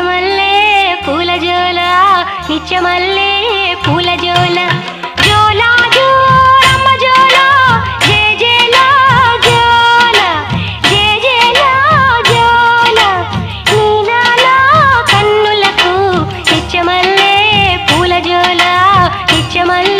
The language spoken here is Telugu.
నిత్యమల్లే పూల జోల నిత్యమల్లే పూల జోల. జోలా జోలమ్మ జోల జే జేలా జోల జే జేలా జోల. నీనాలా కన్నులకు నిత్యమల్లే పూల జోల నిత్యమల్లే